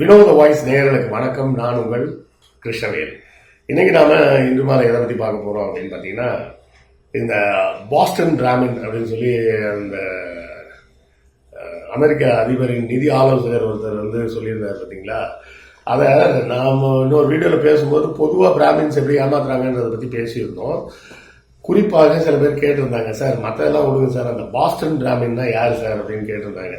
வினோத வாய்ஸ் நேயர்களுக்கு வணக்கம். நான் உங்கள் கிருஷ்ணவேல். இன்னைக்கு நாம இன்று மாலை எதை பற்றி பார்க்க போகிறோம் அப்படின்னு பார்த்தீங்கன்னா இந்த பாஸ்டன் டிராமின் அப்படின்னு சொல்லி அந்த அமெரிக்க அதிபரின் நிதி ஆலோசகர் ஒருத்தர் வந்து சொல்லியிருந்தார் பார்த்தீங்களா அதை நாம் இன்னொரு வீடியோவில் பேசும்போது பொதுவாக பிராமின்ஸ் எப்படி ஏமாத்துறாங்கன்றதை பற்றி பேசியிருந்தோம். குறிப்பாக சில பேர் கேட்டிருந்தாங்க சார் மற்றதெல்லாம் விடுங்க சார். அந்த பாஸ்டன் பிராமின்னா யார் சார்? அப்படின்னு கேட்டிருந்தாங்க.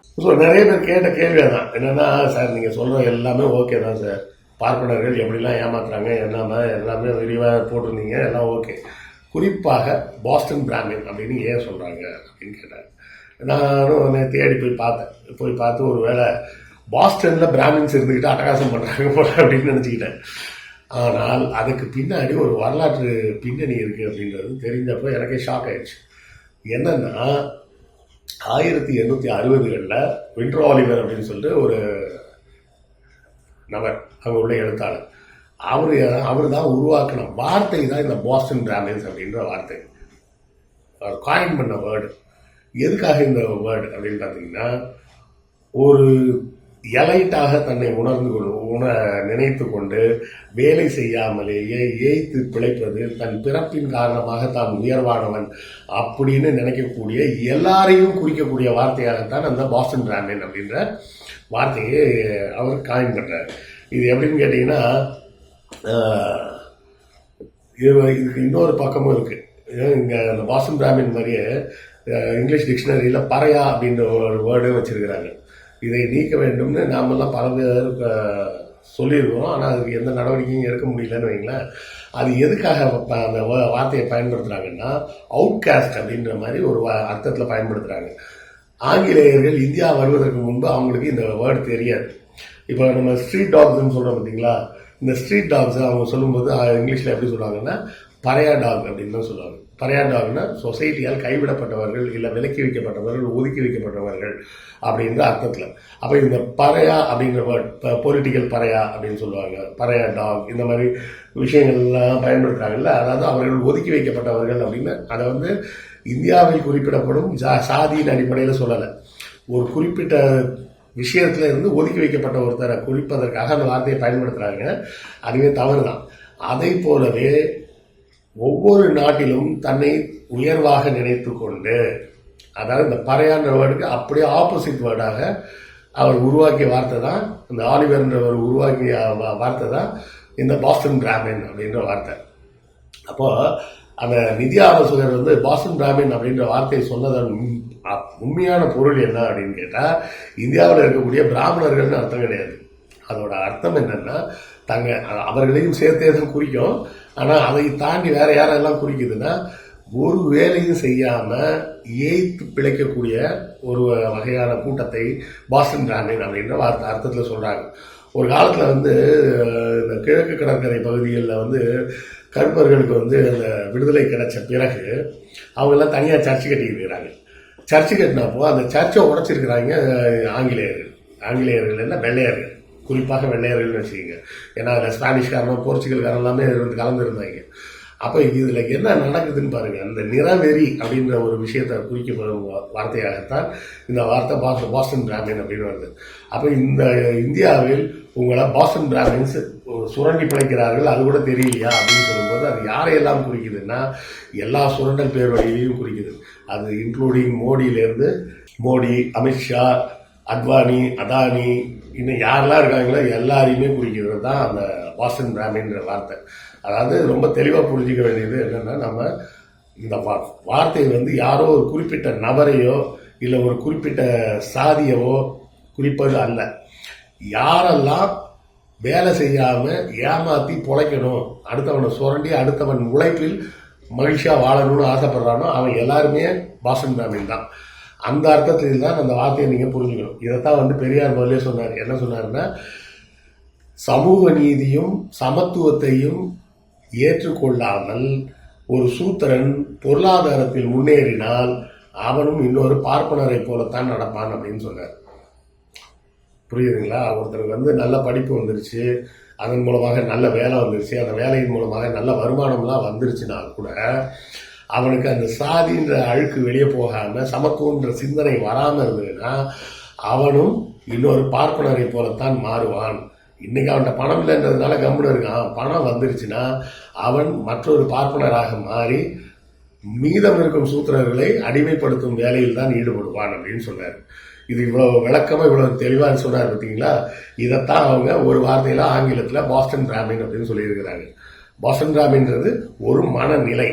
ஸோ நிறைய பேர் கேட்ட கேள்வி தான் என்னன்னா சார் நீங்கள் சொல்கிற எல்லாமே ஓகே தான் சார். பார்ப்பனர்கள் எப்படிலாம் ஏமாத்துறாங்க என்னமா எல்லாமே விரிவாக போட்டிருந்தீங்க எல்லாம் ஓகே. குறிப்பாக பாஸ்டன் பிராமின் அப்படின்னு ஏன் சொல்கிறாங்க அப்படின்னு கேட்டாங்க. நானும் உடனே தேடி போய் பார்த்தேன். போய் பார்த்து ஒரு வேளை பாஸ்டனில் பிராமின்ஸ் இருந்துக்கிட்டு அட்டகாசம் பண்ணுறாங்க போல அப்படின்னு நினச்சிக்கிட்டேன். ஆனால் அதுக்கு பின்னாடி ஒரு வரலாற்று பின்னணி இருக்குது அப்படின்றது தெரிஞ்சப்போ எனக்கே ஷாக் ஆயிடுச்சு. என்னென்னா ஆயிரத்தி எண்ணூற்றி அறுபதுகளில் வின்ட்ரோ ஆலிவர் அப்படின்னு சொல்லிட்டு ஒரு நபர் அவர் உள்ள எழுத்தாளர். அவர் அவர் தான் உருவாக்கின வார்த்தை தான் இந்த பாஸ்டன் பிராமின்ஸ் அப்படின்ற வார்த்தை. அவர் காயின் பண்ண வேர்டு எதுக்காக இந்த வேர்டு அப்படின்னு பார்த்தீங்கன்னா ஒரு எலைட்டாக தன்னை உணர்ந்து கொண்டு உண நினைத்து கொண்டு வேலை செய்யாமலேயே ஏய்த்து பிழைப்பது தன் பிறப்பின் காரணமாக தான் உயர்வானவன் அப்படின்னு நினைக்கக்கூடிய எல்லாரையும் குறிக்கக்கூடிய வார்த்தையாகத்தான் அந்த பாஸ்டன் பிராமின் அப்படின்ற வார்த்தையை அவர் காயின் பண்ணுறார் இது எப்படின்னு கேட்டிங்கன்னா இது இதுக்கு இன்னொரு பக்கமும் இருக்குது இங்கே அந்த பாஸ்டன் பிராமின் மாதிரியே இங்கிலீஷ் டிக்ஷனரியில் பறையா அப்படின்ற ஒரு வேர்டு வச்சிருக்கிறாங்க. இதை நீக்க வேண்டும்னு நாமெல்லாம் பல பேர் சொல்லியிருக்கிறோம் ஆனால் அதுக்கு எந்த நடவடிக்கையும் எடுக்க முடியலன்னு வைங்களேன். அது எதுக்காக அந்த வார்த்தையை பயன்படுத்துகிறாங்கன்னா அவுட்காஸ்ட் அப்படின்ற மாதிரி ஒரு அர்த்தத்தில் பயன்படுத்துகிறாங்க ஆங்கிலேயர்கள் இந்தியா வருவதற்கு முன்பு அவங்களுக்கு இந்த வேர்டு தெரியாது. இப்போ நம்ம ஸ்ட்ரீட் டாக்ஸ்ன்னு சொல்கிறோம் பார்த்தீங்களா இந்த ஸ்ட்ரீட் டாக்ஸ் அவங்க சொல்லும்போது இங்கிலீஷில் எப்படி சொல்கிறாங்கன்னா பறையா டாக் அப்படின்னு தான் சொல்லுவாங்க. பறையா சொசைட்டியால் கைவிடப்பட்டவர்கள் இல்லை விலக்கி வைக்கப்பட்டவர்கள் ஒதுக்கி வைக்கப்பட்டவர்கள் அப்படின்ற அர்த்தத்தில். அப்போ இந்த பறையா அப்படிங்கிற பொலிட்டிக்கல் பறையா அப்படின்னு சொல்லுவாங்க. பறையா டாக் இந்த மாதிரி விஷயங்கள்லாம் பயன்படுத்துகிறாங்கல்ல அதாவது அவர்கள் ஒதுக்கி வைக்கப்பட்டவர்கள் அப்படின்னு அதை வந்து இந்தியாவில் குறிப்பிடப்படும் ஜா சாதியின் அடிப்படையில் சொல்லலை. ஒரு குறிப்பிட்ட விஷயத்துல இருந்து ஒதுக்கி வைக்கப்பட்ட ஒருத்தரை குறிப்பதற்காக அந்த வார்த்தையை பயன்படுத்துகிறாங்க அதுவே தவறு தான் அதை போலவே ஒவ்வொரு நாட்டிலும் தன்னை உயர்வாக நினைத்து கொண்டு அதாவது இந்த பறையான்ற வேர்டுக்கு அப்படியே ஆப்போசிட் வேர்டாக அவர் உருவாக்கிய வார்த்தை தான் இந்த ஆலிவர்ன்றவர் உருவாக்கிய வார்த்தை தான் இந்த பாஸ்டன் பிராமின் அப்படின்ற வார்த்தை. அப்போது அந்த நிதி ஆலோசகர் வந்து பாஸ்டன் பிராமின் அப்படின்ற வார்த்தையை சொன்னதன் உண்- உண்மையான பொருள் என்ன அப்படின்னு கேட்டால் இந்தியாவில் இருக்கக்கூடிய பிராமணர்கள்னு அர்த்தம் கிடையாது. அதோட அர்த்தம் என்னென்னா தங்க அவர்களையும் சேர்த்தேதான் குறிக்கும். ஆனால் அதை தாண்டி வேற யாரெல்லாம் குறிக்குதுன்னா ஒரு வேலையும் செய்யாம ஏய்த்து பிழைக்கக்கூடிய ஒரு வகையான கூட்டத்தை பாஸ்டன் பிராமின் அப்படின்ற வார்த்தை அர்த்தத்தில் சொல்றாங்க. ஒரு காலத்தில் வந்து இந்த கிழக்கு கடற்கரை பகுதிகளில் வந்து கருப்பர்களுக்கு வந்து அந்த விடுதலை கிடைச்ச பிறகு அவங்கெல்லாம் தனியாக சர்ச்சு கட்டியிருக்கிறாங்க சர்ச்சு கட்டினப்போ அந்த சர்ச்சை உடைச்சிருக்கிறாங்க ஆங்கிலேயர்கள். ஆங்கிலேயர்கள் என்ன வெள்ளையர்கள். குறிப்பாக வெள்ளையர்கள்னு வச்சுக்கோங்க. ஏன்னா அதில் ஸ்பானிஷ்காரன் போர்ச்சுகல்காரன் எல்லாமே இருந்து கலந்துருந்தாங்க. அப்போ இதில் என்ன நடக்குதுன்னு பாருங்கள் அந்த நிறவெறி அப்படின்ற ஒரு விஷயத்தை குறிக்கப்படும் வார்த்தையாகத்தான் இந்த வார்த்தை பாஸ் பாஸ்டன் பிராமின் அப்படின்னு வருது. அப்போ இந்த இந்தியாவில் உங்களை பாஸ்டன் பிராமின்ஸ் சுரண்டி பிழைக்கிறார்கள் அது கூட தெரியலையா அப்படின்னு சொல்லும்போது அது யாரையெல்லாம் குறிக்குதுன்னா எல்லா சுரண்டல் பேர் வழியிலையும் குறிக்குது. அது இன்க்ளூடிங் மோடியிலேருந்து மோடி அமித்ஷா அத்வானி அதானி இன்னும் யாரெல்லாம் இருக்காங்களோ எல்லாரையுமே குறிக்கிறது தான் அந்த வாசன் பிராமின்ற வார்த்தை. அதாவது ரொம்ப தெளிவாக புரிஞ்சிக்க வேண்டியது என்னென்னா நம்ம இந்த வா- வார்த்தை வந்து யாரோ ஒரு குறிப்பிட்ட நபரையோ இல்லை ஒரு குறிப்பிட்ட சாதியவோ குறிப்பது அல்ல. யாரெல்லாம் வேலை செய்யாமல் ஏமாற்றி பொழைக்கணும் அடுத்தவனை சுரண்டி அடுத்தவன் உழைப்பில் மகிழ்ச்சியாக வாழணும்னு ஆசைப்படுறானோ அவன் எல்லாருமே பாசன் பிராமின் தான். அந்த அர்த்தத்தில் தான் அந்த வார்த்தையை நீங்கள் புரிஞ்சுக்கணும். இதைத்தான் வந்து பெரியார் முதல்ல சொன்னார். என்ன சொன்னார்னா சமூக நீதியும் சமத்துவத்தையும் ஏற்றுக்கொள்ளாமல் ஒரு சூத்திரன் பொருளாதாரத்தில் முன்னேறினால் அவனும் இன்னொரு பார்ப்பனரை போலத்தான் நடப்பான் அப்படின்னு சொன்னார். புரியுதுங்களா? ஒருத்தருக்கு வந்து நல்ல படிப்பு வந்துருச்சு அதன் மூலமாக நல்ல வேலை வந்துருச்சு அந்த வேலையின் மூலமாக நல்ல வருமானம்லாம் வந்துருச்சுன்னா கூட அவனுக்கு அந்த சாதின்ற அழுக்கு வெளியே போகாம சமத்துவன்ற சிந்தனை வராமல் இருந்ததுன்னா அவனும் இன்னொரு பார்ப்பனரை போலத்தான் மாறுவான். இன்னைக்கு அவன்கிட்ட பணம் இல்லைன்றதுனால கம்முன்னு இருக்கான். பணம் வந்துருச்சுன்னா அவன் மற்றொரு பார்ப்பனராக மாறி மீதம் இருக்கும் சூத்திரர்களை அடிமைப்படுத்தும் வேலையில் தான் ஈடுபடுவான் அப்படின்னு சொன்னார். இது இவ்வளோ விளக்கமாக இவ்வளோ தெளிவாக சொன்னார் பார்த்தீங்களா? இதைத்தான் அவங்க ஒரு வார்த்தையில ஆங்கிலத்தில் பாஸ்டன் டிராமின் அப்படின்னு சொல்லியிருக்கிறாங்க. பாஸ்டன் டிராமின்றது ஒரு மனநிலை.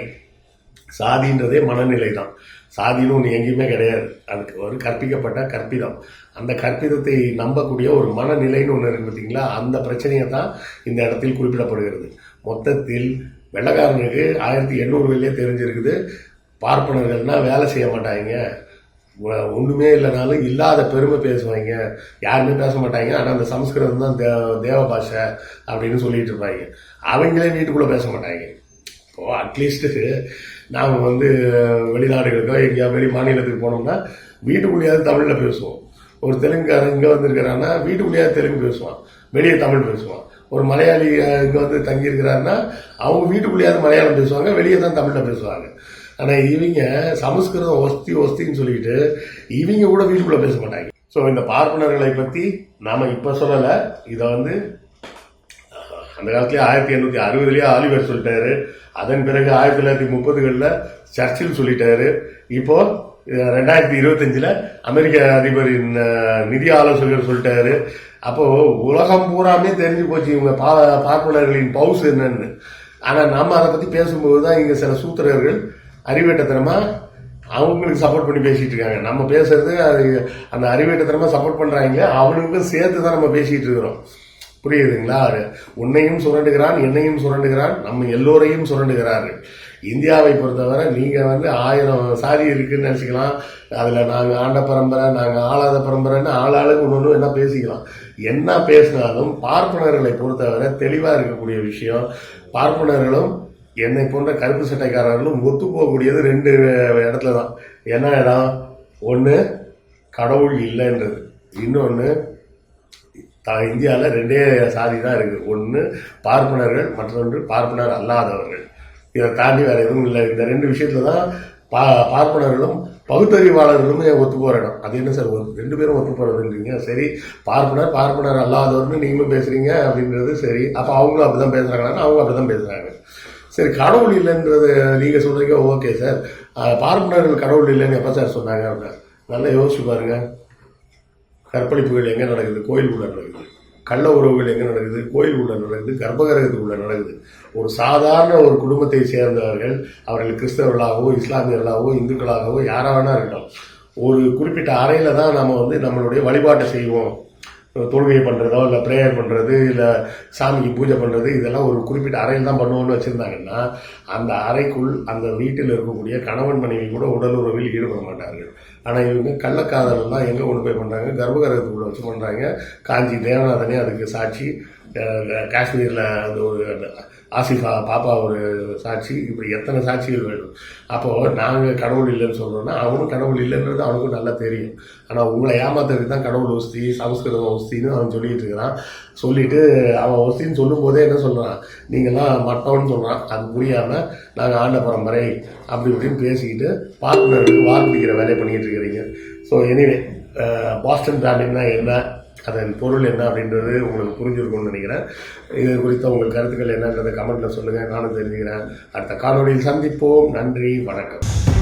சாதின்றதே மனநிலை தான் சாதின்னு ஒன்று எங்கேயுமே கிடையாது. அதுக்கு ஒரு கற்பிக்கப்பட்ட கற்பிதம். அந்த கற்பிதத்தை நம்பக்கூடிய ஒரு மனநிலைன்னு ஒன்று இருக்கு பார்த்தீங்களா அந்த பிரச்சனையை தான் இந்த இடத்தில் குறிப்பிடப்படுகிறது. மொத்தத்தில் வெள்ளக்காரனுக்கு ஆயிரத்தி எண்ணூறுகளிலே தெரிஞ்சிருக்குது. பார்ப்பனர்கள்னா வேலை செய்ய மாட்டாங்க. ஒன்றுமே இல்லைனாலும் இல்லாத பெருமை பேசுவாங்க. யாருமே பேச மாட்டாங்க. ஆனால் அந்த சம்ஸ்கிருதம் தான் தே தேவ பாஷை அப்படின்னு சொல்லிட்டு இருப்பாங்க. அவங்களே வீட்டுக்குள்ளே பேச மாட்டாங்க. இப்போ அட்லீஸ்ட்டு நாம் வந்து வெளிநாடுகளுக்கோ எங்கேயா வெளி மாநிலத்துக்கு போனோம்னா வீட்டுக்குள்ளேயாவது தமிழில் பேசுவோம். ஒரு தெலுங்குக்காரன் இங்கே வந்திருக்கிறான்னா வீட்டுக்குள்ளேயாவது தெலுங்கு பேசுவான். வெளியே தமிழ் பேசுவான். ஒரு மலையாளி இங்கே வந்து தங்கியிருக்கிறாருன்னா அவங்க வீட்டுக்குள்ளேயாவது மலையாளம் பேசுவாங்க வெளியே தான் தமிழில் பேசுவாங்க. ஆனால் இவங்க சமஸ்கிருதம் ஒஸ்தி ஒஸ்தின்னு சொல்லிட்டு இவங்க கூட வீட்டுக்குள்ளே பேச மாட்டாங்க. ஸோ இந்த பார்ப்பனர்களை பற்றி நாம் இப்போ சொல்லலை. இதை வந்து அந்த காலத்துலேயே ஆயிரத்தி எண்ணூத்தி அறுபதுலேயே ஆலிவர் சொல்லிட்டாரு. அதன் பிறகு ஆயிரத்தி தொள்ளாயிரத்தி முப்பதுகளில் சர்ச்சில் சொல்லிட்டாரு. இப்போ ரெண்டாயிரத்தி இருபத்தஞ்சில் அமெரிக்க அதிபரின் நிதி ஆலோசகர் சொல்லிட்டாரு. அப்போ உலகம் பூராமே தெரிஞ்சு போச்சு இவங்க பா பார்ப்பனர்களின் பவுஸ் என்னன்னு. ஆனால் நம்ம அதை பற்றி பேசும்போது தான் இங்கே சில சூத்திரர்கள் அறிவேட்டத்தனமாக அவங்களுக்கு சப்போர்ட் பண்ணி பேசிகிட்டு இருக்காங்க. நம்ம பேசுறது அது அந்த அறிவேட்டத்தனமாக சப்போர்ட் பண்ணுறாங்க அவனுக்கும் சேர்த்து தான் நம்ம பேசிகிட்டு இருக்கிறோம். புரியுதுங்களா? உன்னையும் சுரண்டுகிறான் என்னையும் சுரண்டுகிறான் நம்ம எல்லோரையும் சுரண்டுகிறார்கள். இந்தியாவை பொறுத்தவரை நீங்கள் வந்து ஆயிரம் சாதி இருக்குதுன்னு நினச்சிக்கலாம். அதில் நாங்கள் ஆண்ட பரம்பரை நாங்கள் ஆளாத பரம்பரைன்னு ஆளாளுக்கு ஒன்று என்ன பேசிக்கலாம். என்ன பேசினாலும் பார்ப்பனர்களை பொறுத்தவரை தெளிவாக இருக்கக்கூடிய விஷயம். பார்ப்பனர்களும் என்னை போன்ற கருப்பு சட்டைக்காரர்களும் ஒத்து போகக்கூடியது ரெண்டு இடத்துல தான் என்ன இடம்? ஒன்று கடவுள் இல்லைன்றது. இன்னொன்று இந்தியாவில் ரெண்டே சாதி தான் இருக்குது. ஒன்று பார்ப்பனர்கள் மற்றொன்று பார்ப்பனர் அல்லாதவர்கள். இதை தாண்டி வேறு எதுவும் இல்லை. இந்த ரெண்டு விஷயத்தில் தான் பா பார்ப்பனர்களும் பகுத்தறிவாளர்களுமே ஒத்து போற இடம். அது என்ன சார் ஒரு ரெண்டு பேரும் ஒத்து போறதுன்றீங்க சரி பார்ப்பனர் பார்ப்பனர் அல்லாதவர்னு நீங்களும் பேசுகிறீங்க அப்படின்றது சரி. அப்போ அவங்களும் அப்படிதான் பேசுறாங்கன்னா அவங்க அப்படிதான் பேசுகிறாங்க சரி கடவுள் இல்லைன்றது நீங்கள் சொல்கிறீங்க ஓகே சார். பார்ப்பனர்கள் கடவுள் இல்லைன்னு எப்போ சார் சொன்னாங்க அப்படின்னா? நல்லா யோசிச்சு பாருங்கள் கற்பழிப்புகள் எங்கே நடக்குது? கோயில் உள்ள நடக்குது. கள்ள உறவுகள் எங்கே நடக்குது? கோயில் உள்ள நடக்குது. கர்ப்பகிரகத்துக்குள்ள நடக்குது. ஒரு சாதாரண ஒரு குடும்பத்தை சேர்ந்தவர்கள் அவர்கள் கிறிஸ்தவர்களாகவோ இஸ்லாமியர்களாகவோ இந்துக்களாகவோ யாராக வேணா இருக்கட்டும் ஒரு குறிப்பிட்ட அறையில் தான் நம்ம வந்து நம்மளுடைய வழிபாட்டை செய்வோம். தொழுகை பண்ணுறதோ இல்லை ப்ரேயர் பண்ணுறது இல்லை சாமிக்கு பூஜை பண்ணுறது இதெல்லாம் ஒரு குறிப்பிட்ட அறையில் தான் பண்ணுவோம்னு வச்சுருந்தாங்கன்னா அந்த அறைக்குள் அந்த வீட்டில் இருக்கக்கூடிய கணவன் மனைவி கூட உடல் உறவில் ஈடுபட மாட்டார்கள். ஆனால் இவங்க கள்ளக்காதலெல்லாம் எங்கே கொண்டு போய் பண்ணுறாங்க கர்ப்பகரகத்துக்குள்ளே வச்சு பண்ணுறாங்க காஞ்சி தேவநாதனே அதுக்கு சாட்சி. காஷ்மீரில் அது ஒரு ஆசிஃபா பாப்பா ஒரு சாட்சி இப்படி எத்தனை சாட்சிகள் வேணும் அப்போ நாங்கள் கடவுள் இல்லைன்னு சொல்கிறோன்னா அவனும் கடவுள் இல்லைன்றது அவனுக்கும் நல்லா தெரியும். ஆனால் உங்களை ஏமாத்துறதுக்கு தான் கடவுள் ஒஸ்தி சமஸ்கிருதம் ஒஸ்தின்னு அவன் சொல்லிகிட்டு இருக்கிறான். சொல்லிட்டு அவன் ஒஸ்தின்னு சொல்லும் போதே என்ன சொல்கிறான் நீங்கள்லாம் மட்டம்னு சொல்கிறான் அது புரியாமல் நாங்கள் ஆண்ட பரம்பரை அப்படி இப்படின்னு பேசிக்கிட்டு பார்ட்னருக்கு வார்பிடிக்கிற வேலையை பண்ணிகிட்டு இருக்கிறீங்க. ஸோ எனிவே பாஸ்டன் பிராண்டிங்னா என்ன? அதன் பொருள் என்ன அப்படின்றது உங்களுக்கு புரிஞ்சிருக்கும்னு நினைக்கிறேன். இது குறித்த உங்கள் கருத்துக்கள் என்னன்றதை கமெண்ட்டில் சொல்லுங்கள் நானும் தெரிஞ்சுக்கிறேன். அடுத்த காலோடியில் சந்திப்போம். நன்றி. வணக்கம்.